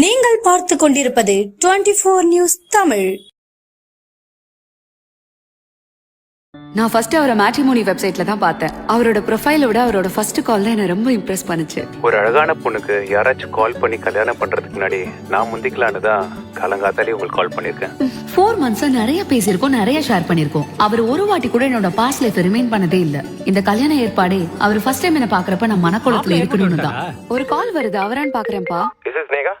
நீங்கள் பார்த்து கொண்டிருப்பது டுவெண்டி போர் நியூஸ் தமிழ். நான் ஃபர்ஸ்ட் அவரை மேட்ரிமோனி வெப்சைட்ல தான் பார்த்தேன். அவரோட ப்ரொஃபைலை விட அவரோட ஃபர்ஸ்ட் கால் தான் என்ன ரொம்ப இம்ப்ரெஸ் பண்ணுச்சு. ஒரு அழகான பொண்ணுக்கு யாராச்சும் கால் பண்ணி கல்யாணம் பண்றதுக்கு முன்னாடி நான் முந்திக்கலான்னு தான் காலங்காத்தாலே உங்களுக்கு கால் பண்ணியிருக்கேன். ஃபோர் மந்த்ஸா நிறைய பேசியிருக்கோம் நிறைய ஷேர் பண்ணிருக்கோம் அவர் ஒரு வாட்டி கூட என்னோட பாஸ்ட் லைஃப் ரிமைன் பண்ணதே இல்ல. இந்த கல்யாண ஏற்பாடே அவர் ஃபர்ஸ்ட் டைம் என்ன பாக்குறப்ப நான் மனக்குளத்துல இருக்கணும்னு தான். ஒரு கால் வருது அவரான்னு பாக்குறேன்ப்பா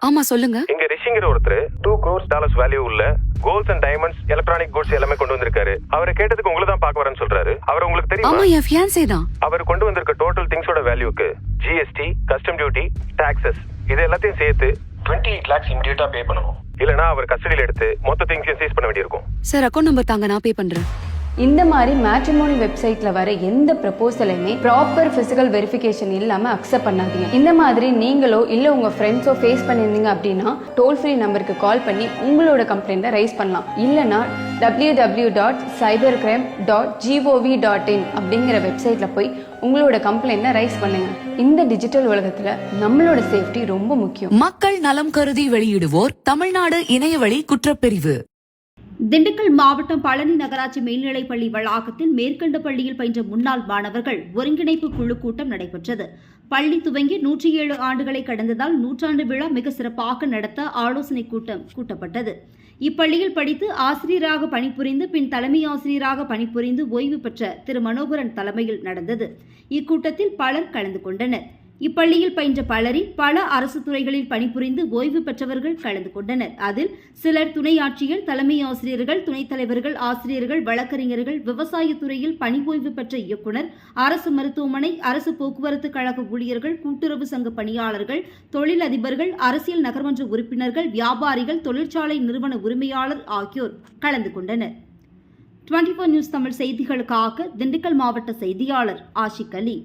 ஆமா சொல்லுங்க. இங்க ரிஷிங்கிற ஒருத்தர் டூ க்ரோர்ஸ் டாலர்ஸ் வேல்யூ உள்ள golds and diamonds electronic goods எல்லாமே கொண்டு வந்திருக்காரு. அவரை கேட்டதுக்கு உங்களை தான் பார்க்க வரேன்னு சொல்றாரு. அவர் உங்களுக்கு ஆமா தெரியுமா என் ஃபியான்சே தான். அவர் கொண்டு வந்திருக்க டோட்டல் திங்ஸோட வேல்யூக்கு ஜிஎஸ்டி கஸ்டம் டியூட்டி டாக்ஸஸ் இது எல்லாத்தையும் சேர்த்து டுவெண்ட்டி எயிட் லேக்ஸ் இமிடியேட்டா பே பண்ணணும். இல்லனா அவர் கஸ்டடியில் எடுத்து மொத்த திங்ஸையும் சீஸ் பண்ண வேண்டியிருக்கும். சார் அக்கௌண்ட் நம்பர் தாங்க நான் பே பண்றேன். இந்த மாதிரி மேட்ரிமோனி வெப்சைட்ல வர எந்த ப்ரப்போசலையுமே ப்ராப்பர் பிசிக்கல் வெரிஃபிகேஷன் இல்லாம அக்செப்ட் பண்ணாதீங்க. இந்த மாதிரி நீங்களோ இல்ல உங்க ஃப்ரெண்ட்ஸோ ஃபேஸ் பண்ணியிருந்தீங்க அப்படின்னா டோல் ஃப்ரீ நம்பருக்கு கால் பண்ணி உங்களோட கம்ப்ளைண்ட்டை ரைஸ் பண்ணலாம். இல்லனா W W dot cyber crime dot G O V dot in அப்படிங்கிற வெப்சைட்ல போய் உங்களோட கம்ப்ளைண்ட்டை ரைஸ் பண்ணுங்க. இந்த டிஜிட்டல் உலகத்துல நம்மளோட சேஃப்டி ரொம்ப முக்கியம். மக்கள் நலம் கருதி வெளியிடுவோர் தமிழ்நாடு இணையவழி குற்றப்பிரிவு. திண்டுக்கல் மாவட்டம் பழனி நகராட்சி மேல்நிலைப்பள்ளி வளாகத்தில் மேற்கண்ட பள்ளியில் பயின்ற முன்னாள் மாணவர்கள் ஒருங்கிணைப்பு குழு கூட்டம் நடைபெற்றது. பள்ளி துவங்கி நூற்றி ஏழு ஆண்டுகளை கடந்ததால் நூற்றாண்டு விழா மிக சிறப்பாக நடத்த ஆலோசனை கூட்டம் கூட்டப்பட்டது. இப்பள்ளியில் படித்து ஆசிரியராக பணிபுரிந்து பின் தலைமை ஆசிரியராக பணிபுரிந்து ஓய்வு பெற்ற திரு. மனோகரன் தலைமையில் நடந்தது. இக்கூட்டத்தில் பலர் கலந்து கொண்டனர். இப்பள்ளியில் பயின்ற பலரில் பல அரசு துறைகளில் பணிபுரிந்து ஓய்வு பெற்றவர்கள் கலந்து கொண்டனர். அதில் சிலர் துணை ஆட்சியர் தலைமை ஆசிரியர்கள் துணைத் தலைவர்கள் ஆசிரியர்கள் வழக்கறிஞர்கள் விவசாயத்துறையில் பணி ஓய்வு பெற்ற இயக்குனர் அரசு மருத்துவமனை அரசு போக்குவரத்து கழக ஊழியர்கள் கூட்டுறவு சங்க பணியாளர்கள் தொழில் அதிபர்கள் அரசியல் நகர்மன்ற உறுப்பினர்கள் வியாபாரிகள் தொழிற்சாலை நிறுவன உரிமையாளர் ஆகியோர் கலந்து கொண்டனர். டுவெண்டி நியூஸ் தமிழ் செய்திகளுக்காக திண்டுக்கல் மாவட்ட செய்தியாளர் ஆஷிக் அலி.